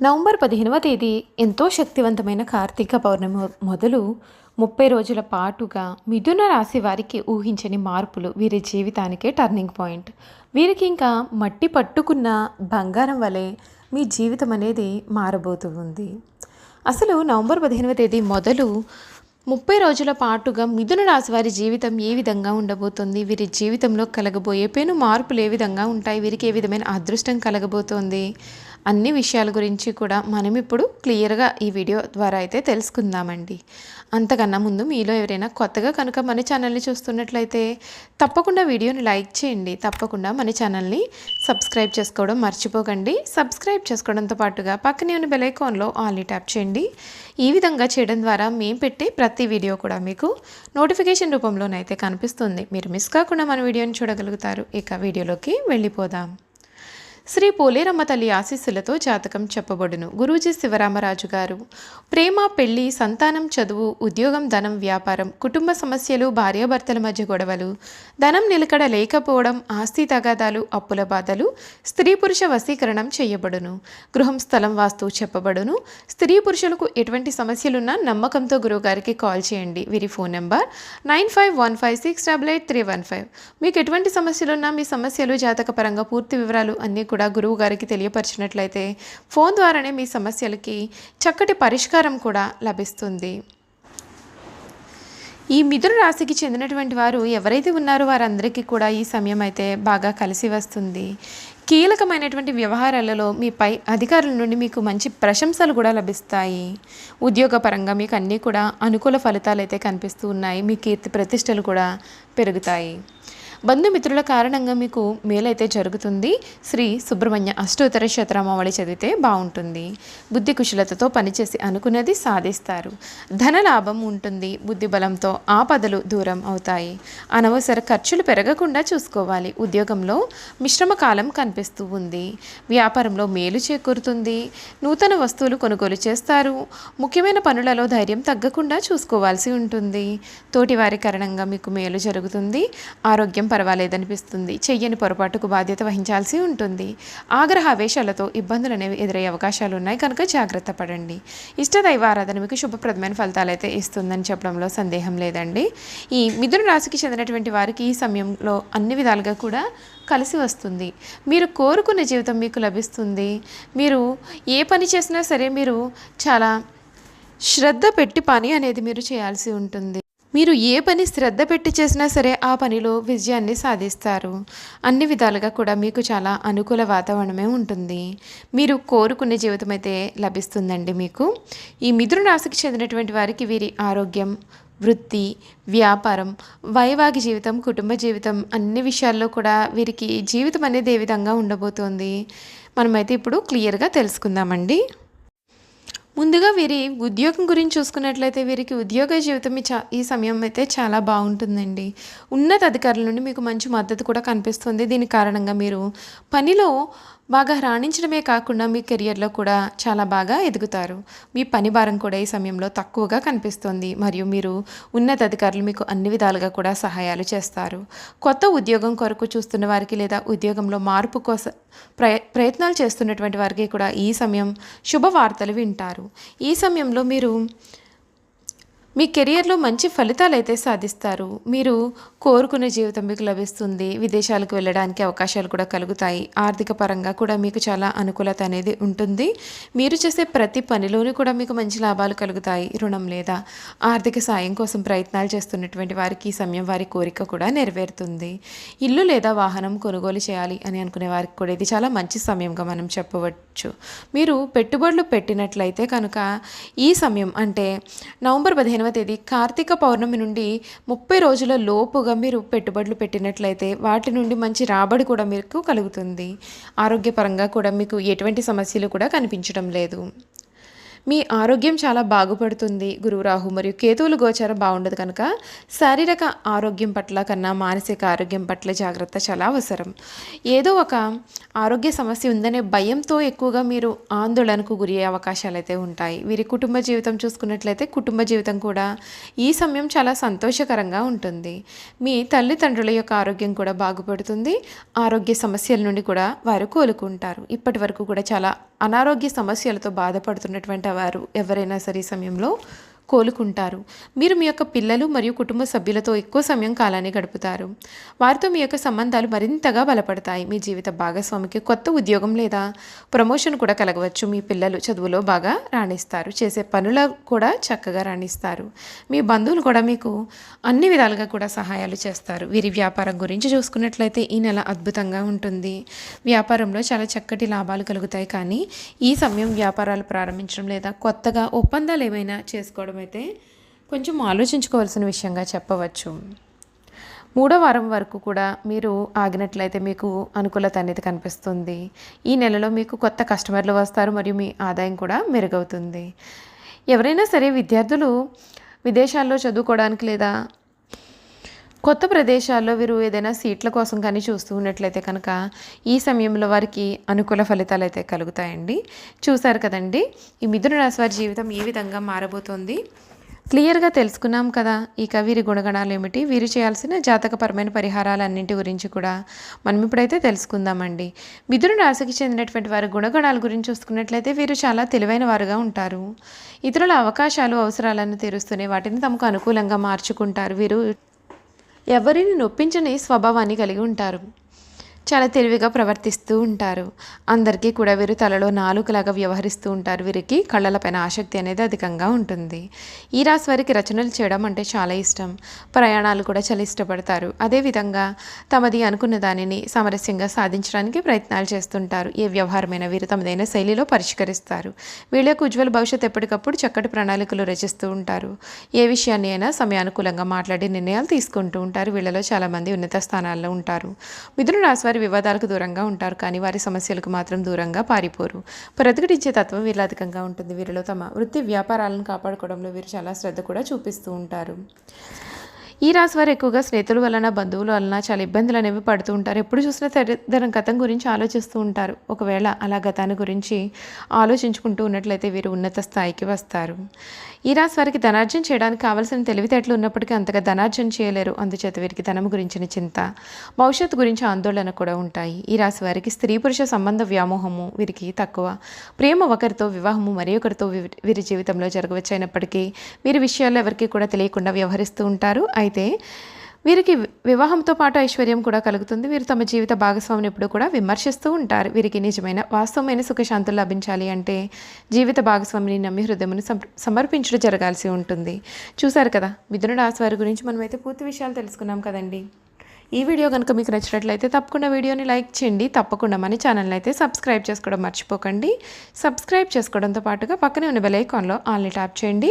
November పదిహేనవ తేదీ ఎంతో శక్తివంతమైన కార్తీక పౌర్ణమి మొదలు ముప్పై రోజుల పాటుగా మిథున రాశి వారికి ఊహించని మార్పులు వీరి జీవితానికే టర్నింగ్ పాయింట్ వీరికి ఇంకా మట్టి పట్టుకున్న బంగారం వలె మీ జీవితం అనేది మారబోతూ ఉంది. అసలు నవంబర్ పదిహేనవ తేదీ మొదలు ముప్పై రోజుల పాటుగా మిథున రాశి వారి జీవితం ఏ విధంగా ఉండబోతుంది? వీరి జీవితంలో కలగబోయే పెను మార్పులు ఏ విధంగా ఉంటాయి? వీరికి ఏ విధమైన అదృష్టం కలగబోతోంది? అన్ని విషయాల గురించి కూడా మనం ఇప్పుడు క్లియర్గా ఈ వీడియో ద్వారా అయితే తెలుసుకుందామండి. అంతకన్నా ముందు మీలో ఎవరైనా కొత్తగా కనుక మన ఛానల్ని చూస్తున్నట్లయితే తప్పకుండా వీడియోని లైక్ చేయండి. తప్పకుండా మన ఛానల్ని సబ్స్క్రైబ్ చేసుకోవడం మర్చిపోకండి. సబ్స్క్రైబ్ చేసుకోవడంతో పాటుగా పక్కనే ఉన్న బెలైకాన్లో ఆల్ని ట్యాప్ చేయండి. ఈ విధంగా చేయడం ద్వారా మేము పెట్టే ప్రతి వీడియో కూడా మీకు నోటిఫికేషన్ రూపంలోనైతే కనిపిస్తుంది. మీరు మిస్ కాకుండా మన వీడియోని చూడగలుగుతారు. ఇక వీడియోలోకి వెళ్ళిపోదాం. శ్రీ పోలేరమ్మ తల్లి ఆశీస్సులతో జాతకం చెప్పబడును. గురూజీ శివరామరాజు గారు ప్రేమ పెళ్ళి సంతానం చదువు ఉద్యోగం ధనం వ్యాపారం కుటుంబ సమస్యలు భార్యాభర్తల మధ్య గొడవలు ధనం నిలకడ లేకపోవడం ఆస్తి తగాదాలు అప్పుల బాధలు స్త్రీ పురుష వశీకరణం చేయబడును. గృహం స్థలం వాస్తు చెప్పబడును. స్త్రీ పురుషులకు ఎటువంటి సమస్యలున్నా నమ్మకంతో గురువుగారికి కాల్ చేయండి. వీరి phone number nine five one five six double eight three one five. మీకు ఎటువంటి సమస్యలున్నా మీ సమస్యలు జాతకపరంగా పూర్తి వివరాలు అన్నీ కూడా కూడా గురువు గారికి తెలియపరిచినట్లయితే ఫోన్ ద్వారానే మీ సమస్యలకి చక్కటి పరిష్కారం కూడా లభిస్తుంది. ఈ మిథున రాశికి చెందినటువంటి వారు ఎవరైతే ఉన్నారో వారందరికీ కూడా ఈ సమయం అయితే బాగా కలిసి వస్తుంది. కీలకమైనటువంటి వ్యవహారాలలో మీ పై అధికారుల నుండి మీకు మంచి ప్రశంసలు కూడా లభిస్తాయి. ఉద్యోగపరంగా మీకు అన్నీ కూడా అనుకూల ఫలితాలు అయితే కనిపిస్తూ ఉన్నాయి. మీ కీర్తి ప్రతిష్టలు కూడా పెరుగుతాయి. బంధుమిత్రుల కారణంగా మీకు మేలైతే జరుగుతుంది. శ్రీ సుబ్రహ్మణ్య అష్టోత్తర శతరామావళి చదివితే బాగుంటుంది. బుద్ధి కుశలతతో పనిచేసి అనుకున్నది సాధిస్తారు. ధన లాభం ఉంటుంది. బుద్ధి బలంతో ఆపదలు దూరం అవుతాయి. అనవసర ఖర్చులు పెరగకుండా చూసుకోవాలి. ఉద్యోగంలో మిశ్రమ కాలం కనిపిస్తూ ఉంది. వ్యాపారంలో మేలు చేకూరుతుంది. నూతన వస్తువులు కొనుగోలు చేస్తారు. ముఖ్యమైన పనులలో ధైర్యం తగ్గకుండా చూసుకోవాల్సి ఉంటుంది. తోటివారి కారణంగా మీకు మేలు జరుగుతుంది. ఆరోగ్యం పర్వాలేదనిపిస్తుంది. చెయ్యని పొరపాటుకు బాధ్యత వహించాల్సి ఉంటుంది. ఆగ్రహ ఆవేశాలతో ఇబ్బందులు అనేవి ఎదురయ్యే అవకాశాలు ఉన్నాయి కనుక జాగ్రత్త పడండి. ఇష్టదైవ ఆరాధన మీకు శుభప్రదమైన ఫలితాలు అయితే ఇస్తుందని చెప్పడంలో సందేహం లేదండి. ఈ మిథున రాశికి చెందినటువంటి వారికి ఈ సమయంలో అన్ని విధాలుగా కూడా కలిసి వస్తుంది. మీరు కోరుకున్న జీవితం మీకు లభిస్తుంది. మీరు ఏ పని చేసినా సరే మీరు చాలా శ్రద్ధ పెట్టి పని అనేది మీరు చేయాల్సి ఉంటుంది. మీరు ఏ పని శ్రద్ధ పెట్టి చేసినా సరే ఆ పనిలో విజయాన్ని సాధిస్తారు. అన్ని విధాలుగా కూడా మీకు చాలా అనుకూల వాతావరణమే ఉంటుంది. మీరు కోరుకునే జీవితం అయితే లభిస్తుందండి మీకు. ఈ మిథున రాశికి చెందినటువంటి వారికి వీరి ఆరోగ్యం వృత్తి వ్యాపారం వైవాహిక జీవితం కుటుంబ జీవితం అన్ని విషయాల్లో కూడా వీరికి జీవితం అనేది ఏ విధంగా ఉండబోతోంది? మనమైతే ఇప్పుడు క్లియర్గా తెలుసుకుందామండి. ముందుగా వీరి ఉద్యోగం గురించి చూసుకున్నట్లయితే వీరికి ఉద్యోగ జీవితం ఈ చా ఈ సమయం అయితే చాలా బాగుంటుందండి. ఉన్నత అధికారుల నుండి మీకు మంచి మద్దతు కూడా కనిపిస్తుంది. దీని కారణంగా మీరు పనిలో బాగా రాణించడమే కాకుండా మీ కెరియర్లో కూడా చాలా బాగా ఎదుగుతారు. మీ పని భారం కూడా ఈ సమయంలో తక్కువగా కనిపిస్తుంది. మరియు మీరు ఉన్నత అధికారులు మీకు అన్ని విధాలుగా కూడా సహాయాలు చేస్తారు. కొత్త ఉద్యోగం కొరకు చూస్తున్న వారికి లేదా ఉద్యోగంలో మార్పు కోసం ప్రయ ప్రయత్నాలు చేస్తున్నటువంటి వారికి కూడా ఈ సమయం శుభవార్తలు వింటారు. ఈ సమయంలో మీరు మీ కెరియర్లో మంచి ఫలితాలు అయితే సాధిస్తారు. మీరు కోరుకునే జీవితం మీకు లభిస్తుంది. విదేశాలకు వెళ్ళడానికి అవకాశాలు కూడా కలుగుతాయి. ఆర్థిక పరంగా కూడా మీకు చాలా అనుకూలత అనేది ఉంటుంది. మీరు చేసే ప్రతి పనిలోనూ కూడా మీకు మంచి లాభాలు కలుగుతాయి. రుణం లేదా ఆర్థిక సాయం కోసం ప్రయత్నాలు చేస్తున్నటువంటి వారికి ఈ సమయం వారి కోరిక కూడా నెరవేరుతుంది. ఇల్లు లేదా వాహనం కొనుగోలు చేయాలి అని అనుకునే వారికి కూడా ఇది చాలా మంచి సమయంగా మనం చెప్పవచ్చు. మీరు పెట్టుబడులు పెట్టినట్లయితే కనుక ఈ సమయం అంటే నవంబర్ పదిహేను పదిహేనవ తేదీ కార్తీక పౌర్ణమి నుండి ముప్పై రోజుల లోపుగా మీరు పెట్టుబడులు పెట్టినట్లయితే వాటి నుండి మంచి రాబడి కూడా మీకు కలుగుతుంది. ఆరోగ్యపరంగా కూడా మీకు ఎటువంటి సమస్యలు కూడా కనిపించడం లేదు. మీ ఆరోగ్యం చాలా బాగుపడుతుంది. గురువు రాహు మరియు కేతువులు గోచారం బాగుండదు కనుక శారీరక ఆరోగ్యం పట్ల కన్నా మానసిక ఆరోగ్యం పట్ల జాగ్రత్త చాలా అవసరం. ఏదో ఒక ఆరోగ్య సమస్య ఉందనే భయంతో ఎక్కువగా మీరు ఆందోళనకు గురి అయ్యే అవకాశాలు అయితే ఉంటాయి. వీరి కుటుంబ జీవితం చూసుకున్నట్లయితే కుటుంబ జీవితం కూడా ఈ సమయం చాలా సంతోషకరంగా ఉంటుంది. మీ తల్లిదండ్రుల యొక్క ఆరోగ్యం కూడా బాగుపడుతుంది. ఆరోగ్య సమస్యల నుండి కూడా వారు కోలుకుంటారు. ఇప్పటి వరకు కూడా చాలా అనారోగ్య సమస్యలతో బాధపడుతున్నటువంటి వారు ఎవరైనా సరే సమయంలో కోలుకుంటారు. మీరు మీ యొక్క పిల్లలు మరియు కుటుంబ సభ్యులతో ఎక్కువ సమయం కాలాన్ని గడుపుతారు. వారితో మీ యొక్క సంబంధాలు మరింతగా బలపడతాయి. మీ జీవిత భాగస్వామికి కొత్త ఉద్యోగం లేదా ప్రమోషన్ కూడా కలగవచ్చు. మీ పిల్లలు చదువులో బాగా రాణిస్తారు. చేసే పనుల కూడా చక్కగా రాణిస్తారు. మీ బంధువులు కూడా మీకు అన్ని విధాలుగా కూడా సహాయాలు చేస్తారు. వీరి వ్యాపారం గురించి చూసుకున్నట్లయితే ఈ నెల అద్భుతంగా ఉంటుంది. వ్యాపారంలో చాలా చక్కటి లాభాలు కలుగుతాయి. కానీ ఈ సమయం వ్యాపారాలు ప్రారంభించడం లేదా కొత్తగా ఒప్పందాలు ఏమైనా చేసుకోవడం అయితే కొంచెం ఆలోచించుకోవాల్సిన విషయంగా చెప్పవచ్చు. మూడో వారం వరకు కూడా మీరు ఆగినట్లయితే మీకు అనుకూలత అనేది కనిపిస్తుంది. ఈ నెలలో మీకు కొత్త కస్టమర్లు వస్తారు మరియు మీ ఆదాయం కూడా మెరుగవుతుంది. ఎవరైనా సరే విద్యార్థులు విదేశాల్లో చదువుకోవడానికి లేదా కొత్త ప్రదేశాల్లో వీరు ఏదైనా సీట్ల కోసం కానీ చూస్తూ ఉన్నట్లయితే కనుక ఈ సమయంలో వారికి అనుకూల ఫలితాలు అయితే కలుగుతాయండి. చూశారు కదండి ఈ మిథున రాశి వారి జీవితం ఏ విధంగా మారబోతోంది. క్లియర్గా తెలుసుకున్నాం కదా ఇక వీరి గుణగణాలు ఏమిటి? వీరు చేయాల్సిన జాతకపరమైన పరిహారాలన్నింటి గురించి కూడా మనం ఇప్పుడైతే తెలుసుకుందామండి. మిథున రాశికి చెందినటువంటి వారి గుణగణాల గురించి చూసుకున్నట్లయితే వీరు చాలా తెలివైన వారుగా ఉంటారు. ఇతరుల అవకాశాలు అవసరాలను తీరుస్తూనే వాటిని తమకు అనుకూలంగా మార్చుకుంటారు. వీరు ఎవరిని నొప్పించని స్వభావాన్ని కలిగి ఉంటారు. చాలా తెలివిగా ప్రవర్తిస్తూ ఉంటారు. అందరికీ కూడా వీరు తలలో నాలుగులాగా వ్యవహరిస్తూ ఉంటారు. వీరికి కళ్ళలపైన ఆసక్తి అనేది అధికంగా ఉంటుంది. ఈ రాశి వారికి రచనలు చేయడం అంటే చాలా ఇష్టం. ప్రయాణాలు కూడా చాలా ఇష్టపడతారు. అదేవిధంగా తమది అనుకున్న దానిని సామరస్యంగా సాధించడానికి ప్రయత్నాలు చేస్తుంటారు. ఏ వ్యవహారమైన వీరు తమదైన శైలిలో పరిష్కరిస్తారు. వీళ్ళ యొక్క ఉజ్వల భవిష్యత్ ఎప్పటికప్పుడు చక్కటి ప్రణాళికలు రచిస్తూ ఉంటారు. ఏ విషయాన్ని అయినా సమయానుకూలంగా మాట్లాడి నిర్ణయాలు తీసుకుంటూ ఉంటారు. వీళ్ళలో చాలామంది ఉన్నత స్థానాల్లో ఉంటారు. మిథున రాశి వారి వివాదాలకు దూరంగా ఉంటారు కానీ వారి సమస్యలకు మాత్రం దూరంగా పారిపోరు. ప్రతిఘటించే తత్వం వీళ్ళ అధికంగా ఉంటుంది. వీరిలో తమ వృత్తి వ్యాపారాలను కాపాడుకోవడంలో వీరు చాలా శ్రద్ధ కూడా చూపిస్తూ ఉంటారు. ఈ రాశి వారు ఎక్కువగా స్నేహితుల వలన బంధువుల వలన చాలా ఇబ్బందులు అనేవి పడుతూ ఉంటారు. ఎప్పుడు చూసినా తన గతం గురించి ఆలోచిస్తూ ఉంటారు. ఒకవేళ అలా గతాన్ని గురించి ఆలోచించుకుంటూ ఉన్నట్లయితే వీరు ఉన్నత స్థాయికి వస్తారు. ఈ రాశి వారికి ధనార్జన చేయడానికి కావలసిన తెలివితేటలు ఉన్నప్పటికీ అంతగా ధనార్జన చేయలేరు. అందుచేత వీరికి ధనం గురించిన చింత భవిష్యత్తు గురించి ఆందోళన కూడా ఉంటాయి. ఈ రాశి వారికి స్త్రీ పురుష సంబంధ వ్యామోహము వీరికి తక్కువ. ప్రేమ ఒకరితో వివాహము మరి ఒకరితో వీరి జీవితంలో జరగవచ్చు అయినప్పటికీ వీరి విషయాల్లో ఎవరికి కూడా తెలియకుండా వ్యవహరిస్తూ ఉంటారు. అయితే వీరికి వివాహంతో పాటు ఐశ్వర్యం కూడా కలుగుతుంది. వీరు తమ జీవిత భాగస్వామిని ఎప్పుడు కూడా విమర్శిస్తూ ఉంటారు. వీరికి నిజమైన వాస్తవమైన సుఖశాంతులు లభించాలి అంటే జీవిత భాగస్వామిని నమ్మి హృదయమును సమర్పించడం జరగాల్సి ఉంటుంది. చూశారు కదా? మిథున రాశి వారి గురించి మనమైతే పూర్తి విషయాలు తెలుసుకున్నాం కదండి. ఈ వీడియో కనుక మీకు నచ్చినట్లయితే తప్పకుండా వీడియోని లైక్ చేయండి. తప్పకుండా మన ఛానల్ అయితే సబ్స్క్రైబ్ చేసుకోవడం మర్చిపోకండి. సబ్స్క్రైబ్ చేసుకోవడంతో పాటుగా పక్కనే ఉన్న బెల్ ఐకాన్లో ఆల్ని ట్యాప్ చేయండి.